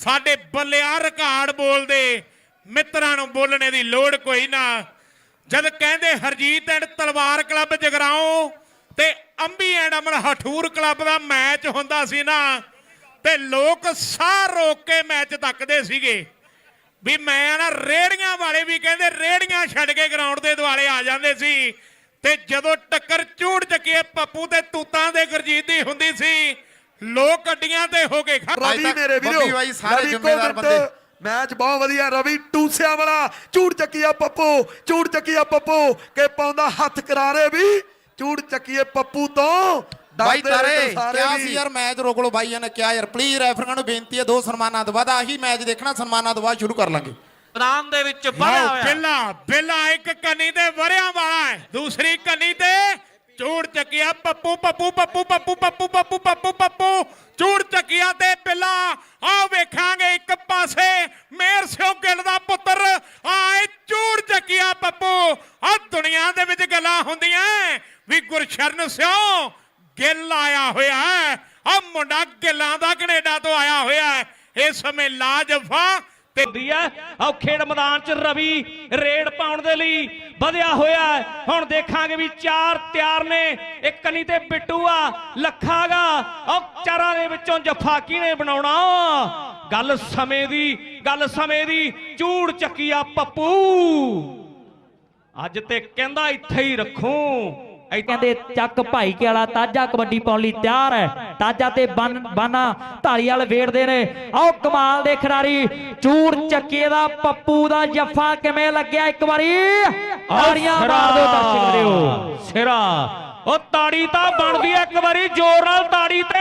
ਸਾਡੇ ਬੱਲਿਆ ਰਿਕਾਰਡ ਬੋਲਦੇ, ਮਿੱਤਰਾਂ ਨੂੰ ਬੋਲਣੇ ਦੀ ਲੋੜ ਕੋਈ ਨਾ। ਜਦ ਕਹਿੰਦੇ ਹਰਜੀਤ ਐਂਡ ਤਲਵਾਰ ਕਲੱਬ ਜਗਰਾਉਂ ਤੇ ਅੰਬੀ ਐਂਡ ਅਮਰ ਹਠੂਰ ਕਲੱਬ ਦਾ ਮੈਚ ਹੁੰਦਾ ਸੀ ਨਾ, ਤੇ ਲੋਕ ਸਾਹ ਰੋਕ ਕੇ ਮੈਚ ਤੱਕਦੇ ਸੀਗੇ। ਵੀ ਮੈਂ ਨਾ ਰੇੜੀਆਂ ਵਾਲੇ ਵੀ ਕਹਿੰਦੇ ਰੇੜੀਆਂ ਛੱਡ ਕੇ ਗਰਾਊਂਡ ਦੇ ਦੁਆਲੇ ਆ ਜਾਂਦੇ ਸੀ, ਤੇ ਜਦੋਂ ਟੱਕਰ ਝੂੜ ਚੱਕੀਏ ਪੱਪੂ ਤੇ ਤੂਤਾਂ ਦੇ ਗੁਰਜੀਤ ਲੋਕ ਗੱਡੀਆਂ ਤੇ ਹੋ ਕੇ ਖੜ- ਰਵੀ ਮੇਰੇ ਵੀਰੋ ਬੱਬੀ ਬਾਈ ਸਾਰੇ ਕੋਵਿੰਦ, ਬੰਦੇ। ਮੈਚ ਬਹੁਤ ਵਧੀਆ ਰਵੀ ਟੂਸਿਆਂ ਵਾਲਾ। ਝੂੜ ਚੱਕੀਆ ਪੱਪੂ ਝੂੜ ਚੱਕੀਆ ਪੱਪੂ ਕਿ ਪਾਉਂਦਾ ਹੱਥ ਕਰਾਰੇ ਵੀ। ਝੂੜ ਚੱਕੀਏ ਪੱਪੂ ਤੋਂ। ਬਾਈ ਤਾਰੇ ਵੀ। ਸੀ ਯਾਰ ਮੈਚ ਰੋਕ ਲਓ ਬਾਈਆਂ ਨੇ ਕਿਹਾ ਯਾਰ ਪਲੀਜ਼ ਰੈਫਰੀਆਂ ਨੂੰ ਬੇਨਤੀ ਹੈ ਦੋ ਸਨਮਾਨਾਂ ਤੋਂ ਬਾਅਦ ਆਹੀ ਮੈਚ ਦੇਖਣਾ ਸਨਮਾਨਾਂ ਤੋਂ ਬਾਅਦ ਸ਼ੁਰੂ ਕਰ ਲਾਂਗੇ। ਮੈਦਾਨ ਦੇ ਵਿੱਚ ਹੋਇਆ। ਬਿੱਲਾ ਬਿੱਲਾ ਇੱਕ ਕੰਨੀ ਤੇ ਵਰਿਆਂ ਵਾਲਾ ਹੈ ਦੂਸਰੀ ਕੰਨੀ ਤੇ ਚੂੜ ਚੱਕਿਆ ਪੱਪੂ ਪੱਪੂ ਪੱਪੂ ਪੱਪੂ ਪੱਪੂ ਪੱਪੂ ਪੱਪੂ ਪੱਪੂ। ਚੂੜ ਚੱਕਿਆ ਤੇ ਬਿੱਲਾ ਆਹ ਵੇਖਾਂਗੇ ਇੱਕ ਪਾਸੇ। ਮੇਰ ਸਿਓ ਗਿੱਲ ਦਾ ਪੁੱਤਰ। ਆਏ ਚੂੜ ਚੱਕਿਆ ਪੱਪੂ। ਆ ਦੁਨੀਆ ਦੇ ਵਿੱਚ ਗੱਲਾਂ ਹੁੰਦੀਆਂ ਵੀ ਗੁਰਸ਼ਰਨ ਸਿਓ ਗਿੱਲ ਆਇਆ ਹੋਇਆ ਹੈ ਆ ਮੁੰਡਾ ਗਿੱਲਾਂ ਦਾ ਕੈਨੇਡਾ ਤੋਂ ਆਇਆ ਹੋਇਆ ਹੈ ਇਸ ਸਮੇਂ ਲਾਜਫਾ ਤੇ ਹੁੰਦੀ ਹੈ ਆਹ ਮੈਦਾਨ 'ਚ ਰਵੀ ਰੇਡ ਪਾਉਣ ਦੇ ਲਈ ਵਧਿਆ ਹੋਇਆ ਹੁਣ ਦੇਖਾਂਗੇ ਵੀ ਚਾਰ ਤਿਆਰ ਨੇ। ਇੱਕ ਕਨੀ ਤੇ ਬਿੱਟੂ ਆ ਲੱਖਾਗਾ ਉਹ ਚਾਰਾਂ ਦੇ ਵਿੱਚੋਂ ਜੱਫਾ ਕਿਹਨੇ ਬਣਾਉਣਾ। ਗੱਲ ਸਮੇਂ ਦੀ, ਗੱਲ ਸਮੇਂ ਦੀ। ਚੂੜ ਚੱਕੀ ਆ ਪੱਪੂ। ਅੱਜ ਤੇ ਕਹਿੰਦਾ ਇੱਥੇ ਹੀ ਰੱਖੂੰ। ਕਹਿੰਦੇ ਚੱਕ ਭਾਈ ਕੇ ਵਾਲਾ ਤਾਜਾ ਕਬੱਡੀ ਪਾਉਣ ਲਈ ਤਿਆਰ ਹੈ। ਤਾਜਾ ਤੇ ਬਨ ਬਾਨਾ ਢਾਲੀ ਵਾਲ ਵੇੜਦੇ ਨੇ। ਆਓ ਕਮਾਲ ਦੇ ਖਿਡਾਰੀ ਚੂੜ ਚੱਕੇ ਦਾ ਪੱਪੂ ਦਾ ਜੱਫਾ ਕਿਵੇਂ ਲੱਗਿਆ ਇੱਕ ਵਾਰੀ? ਤਾੜੀਆਂ ਮਾਰ ਦਿਓ ਦਰਸ਼ਕ ਵੀਰੋ। ਸਿਰਾ। ਉਹ ਤਾੜੀ ਤਾਂ ਬਣਦੀ ਹੈ ਇੱਕ ਵਾਰੀ ਜ਼ੋਰ ਨਾਲ ਤਾੜੀ ਤੇ